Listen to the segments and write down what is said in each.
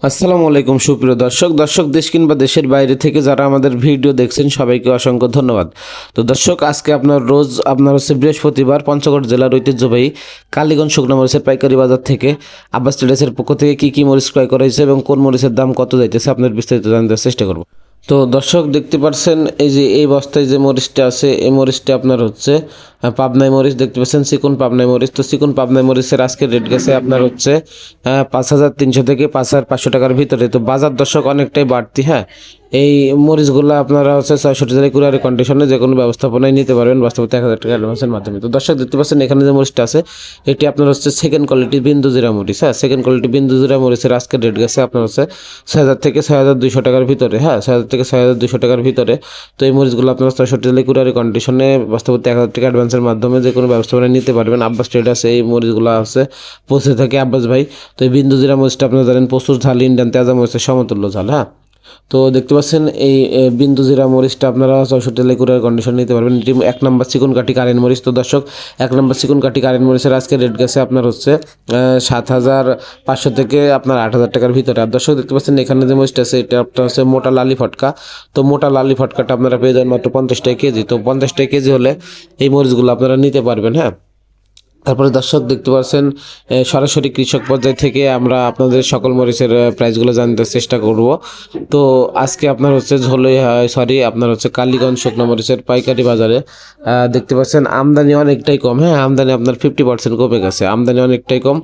আসসালামু আলাইকুম, সুপ্রিয় দর্শক। দর্শক, দেশ কিংবা দেশের বাইরে থেকে যারা আমাদের ভিডিও দেখছেন, সবাইকে অসংখ্য ধন্যবাদ। তো দর্শক, আজকে আপনার রোজ আপনার হচ্ছে বৃহস্পতিবার পঞ্চগড় জেলার ঐতিহ্যবাহী কালীগঞ্জ শুকনো মরিচের পাইকারি বাজার থেকে আব্বাস ট্রেডার্সের পক্ষ থেকে কী কী মরিচ ক্রয় করা হয়েছে এবং কোন মরিচের দাম কত যাইতেছে, আপনার বিস্তারিত জানতে চেষ্টা করব। তো দর্শক দেখতে পাচ্ছেন এই যে এই বস্তায় যে মরিচটা আছে, এই মরিচটা আপনার হচ্ছে পাবনাই মরিচ দেখতে পাচ্ছেন, চিকন পাবনাই মরিচ। তো চিকন পাবনাই মরিচের আজকে রেট গেছে আপনার হচ্ছে পাঁচ হাজার তিনশো থেকে পাঁচ হাজার পাঁচশো টাকার ভিতরে। তো বাজার দর্শক অনেকটাই বাড়তি হ্যাঁ? এই মরিচগুলো আপনারা হচ্ছে ছয়ষট্টি জেলায় কুরিয়ারি কন্ডিশনে যে কোনো ব্যবস্থাপনায় নিতে পারবেন, বাস্তবতে এক হাজার টাকা অ্যাডভান্সের মাধ্যমে। তো দর্শক, দেখতে পাচ্ছেন এখানে যে মরিচটা আছে, এটি আপনার হচ্ছে সেকেন্ড কোয়ালিটি বিন্দু জিরা মরিচ হ্যাঁ? সেকেন্ড কোয়ালিটি বিন্দু জিরা মরিচের আজকের রেট গেছে আপনার হচ্ছে ছয় হাজার থেকে ছয় হাজার দুইশো টাকার ভিতরে হ্যাঁ? ছয় হাজার থেকে ছয় হাজার দুইশো টাকার ভিতরে। তো এই মরিচগুলো আপনারা ছয়ষট্টি জেলায় কুরিয়ারি কন্ডিশনে বাস্তবতে এক হাজার টাকা অ্যাডভান্সের মাধ্যমে যে কোনো ব্যবস্থাপনায় নিতে পারবেন। আব্বাস ট্রেডার্স এই মরিচগুলো আছে পৌঁছে থাকে। আব্বাস ভাই, তো এই বিন্দু জিরা মরিচটা আপনারা জানেন, প্রচুর ঝাল ইন্ডিয়ান তেজা মরিচের সমতুল্য ঝাল হ্যাঁ? তো দেখতে পাচ্ছেন এই বিন্দু জিরা মরিচটা আপনারা চৌষট্টি লেকুরের কন্ডিশন নিতে পারবেন। এটি এক নম্বর চিকন কাঠি কারেন্ট মরিচ। তো দর্শক, এক নম্বর চিকন কাঠি কারেন্ট মরিচের আজকে রেট গেছে আপনার হচ্ছে সাত হাজার পাঁচশো থেকে আপনার আট হাজার টাকার ভিতরে। আর দর্শক, দেখতে পাচ্ছেন এখানে যে মরিচটা আছে, এটা আপনার হচ্ছে মোটা লালি ফটকা। তো মোটা লালি ফটকাটা আপনারা পেয়ে যাবেন মাত্র পঞ্চাশ টাকা কেজি। তো পঞ্চাশ টাকা কেজি হলে এই মরিচগুলো আপনারা নিতে পারবেন হ্যাঁ। তারপরে দর্শক দেখতে পাচ্ছেন সরাসরি কৃষক পর্যায় থেকে আমরা আপনাদের সকল মরিচের প্রাইসগুলো জানতে চেষ্টা করব। তো আজকে আপনার হচ্ছে ঝোলই সরি, আপনার হচ্ছে কালীগঞ্জ শুকনো মরিচের পাইকারি বাজারে দেখতে পাচ্ছেন আমদানি অনেকটাই কম। হ্যাঁ আমদানি আপনার ফিফটি পার্সেন্ট কমে গেছে, আমদানি অনেকটাই কম।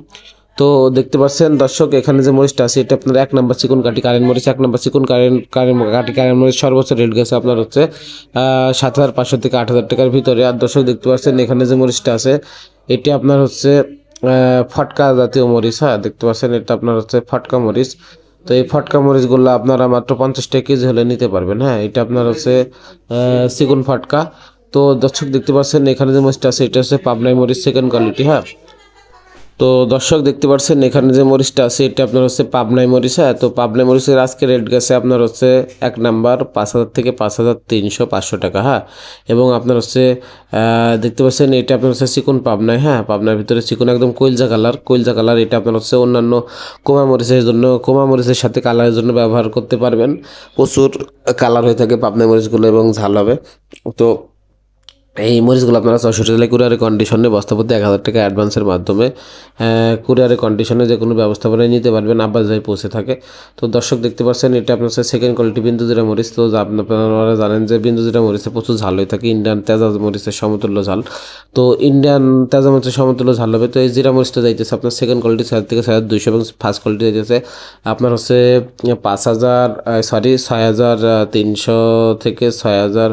তো দেখতে পাচ্ছেন দর্শক, এখানে যে মরিচটা আছে, এটা আপনার এক নম্বর চিকন কাঠি কারেন্ট মরিচ, এক নম্বর চিকন কারেন্ট কারেন্ট কাঠি কারেন্ট মরিচ সর্বোচ্চ রেট গেছে আপনার হচ্ছে সাত হাজার পাঁচশো থেকে আট হাজার টাকার ভিতরে। আর দর্শক দেখতে পাচ্ছেন, এখানে যে মরিচটা আছে এটি আপনার হচ্ছে ফটকা জাতীয় মরিচ হ্যাঁ দেখতে পাচ্ছেন, এটা আপনার হচ্ছে ফটকা মরিচ। তো এই ফটকা মরিচগুলো আপনারা মাত্র পঞ্চাশ টাকা কেজি হলে নিতে পারবেন হ্যাঁ এটা আপনার হচ্ছে সিগুন ফটকা। তো দর্শক, দেখতে পাচ্ছেন, এখানে যে মরিচটা আছে, এটা হচ্ছে পাবনাই মরিচ সেকেন্ড কোয়ালিটি হ্যাঁ। তো দর্শক দেখতে পাচ্ছেন এখানে যে মরিচটা আছে, এটা আপনার হচ্ছে পাবনাই মরিচ। হ্যাঁ তো পাবনাই মরিচের আজকে রেট গেছে আপনার হচ্ছে এক নাম্বার পাঁচ হাজার থেকে পাঁচ হাজার তিনশো পাঁচশো টাকা হ্যাঁ? এবং আপনার হচ্ছে দেখতে পাচ্ছেন, এটা আপনার হচ্ছে চিকন পাবনায় হ্যাঁ? পাবনার ভিতরে চিকন একদম কইলজা কালার। কইলজা কালার, এটা আপনার হচ্ছে অন্যান্য কোমা মরিচের জন্য, কোমা মরিচের সাথে কালারের জন্য ব্যবহার করতে পারবেন। প্রচুর কালার হয়ে থাকে পাবনাই মরিচগুলো এবং ঝাল হবে। তো এই মরিচগুলো আপনারা চৌষট্টি জেলায় কুরিয়ারের কন্ডিশনে বস্তাপতি এক হাজার টাকা অ্যাডভান্সের মাধ্যমে কুরিয়ারের কন্ডিশনে যে কোনো ব্যবস্থাপনায় নিতে পারবেন, আব্বাস ভাই পৌঁছে থাকে। তো দর্শক দেখতে পাচ্ছেন, এটা আপনার সেকেন্ড কোয়ালিটি বিন্দু জিরা মরিচ। তো আপ- আপনারা জানেন যে বিন্দু জিরা মরিচে প্রচুর ঝাল হয়ে থাকে, ইন্ডিয়ান তেজা মরিচের সমতুল্য ঝাল। তো ইন্ডিয়ান তেজা মরিচের সমতুল্য ঝাল হবে। তো এই জিরা মরিচটা যাইতেছে আপনার সেকেন্ড কোয়ালিটি ছয় থেকে ছয় হাজার দুইশো এবং ফার্স্ট কোয়ালিটি যাইতেছে আপনার হচ্ছে পাঁচ হাজার সরি ছয় হাজার তিনশো থেকে ছয় হাজার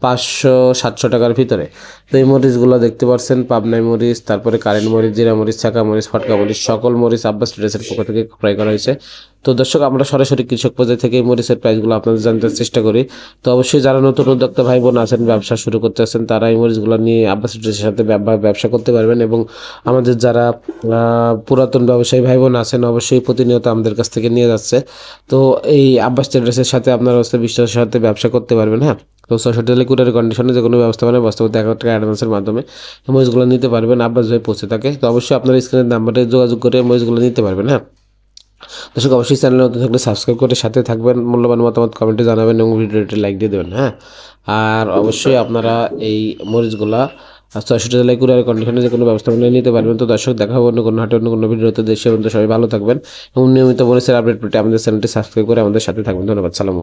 পাঁচশো, সাতশো টাকার ভিতরে। তো এই মরিচগুলো দেখতে পাচ্ছেন পাবনাই মরিচ, তারপরে কারেন্ট মরিচ, জিরা মরিচ ছাকা মরিচ, ফটকা মরিচ, সকল মরিচ আব্বাস ট্রেডার্সের পক্ষ থেকে ক্রয় করা হয়েছে। তো দর্শক, আমরা সরাসরি কৃষক পর্যায়ে থেকে এই মরিচের প্রাইসগুলো আপনাদের জানতে চেষ্টা করি। তো অবশ্যই যারা নতুন উদ্যোক্তা ভাই বোন আছেন, ব্যবসা শুরু করতে আছেন, তারা এই মরিচগুলো নিয়ে আব্বাস ট্রেডার্সের সাথে ব্যব- ব্যবসা করতে পারবেন এবং আমাদের যারা পুরাতন ব্যবসায়ী ভাই বোন আছেন, অবশ্যই প্রতিনিয়ত আমাদের কাছ থেকে নিয়ে যাচ্ছে। তো এই আব্বাস ট্রেডার্সের সাথে আপনারা হচ্ছে বিশ্বাসের সাথে ব্যবসা করতে পারবেন হ্যাঁ? তো ছয়ষট্টি জেলে কুরিয়ার কন্ডিশনে যে কোনো ব্যবস্থাপনায় বাস্তবতে এক টাকা অ্যাডভান্সের মাধ্যমে মরিচগুলো নিতে পারবেন, আব্বাস ভাই পৌঁছে থাকে। তো অবশ্যই আপনার স্ক্রিনের নাম্বারে যোগাযোগ করে মরিচগুলো নিতে পারবেন হ্যাঁ? দর্শক, অবশ্যই চ্যানেলে নতুন থাকলে সাবস্ক্রাইব করে সাথে থাকবেন, মূল্যবান মতামত কমেন্টে জানাবেন এবং ভিডিওটি লাইক দিয়ে দেবেন হ্যাঁ? আর অবশ্যই আপনারা এই মরিচগুলা ছয়ষট্টি জেলায় কুরিয়ার কন্ডিশনে যে কোনো ব্যবস্থাপনা নিতে পারবেন। তো দর্শক, দেখা হবে অন্য কোনো হাটে, অন্য কোনো ভিডিওতে। দেশে বন্ধু সবাই ভালো থাকবেন এবং নিয়মিত মরিচের আপডেট পেতে আমাদের চ্যানেলটি সাবস্ক্রাইব করে আমাদের সাথে থাকবেন। ধন্যবাদ, সালাম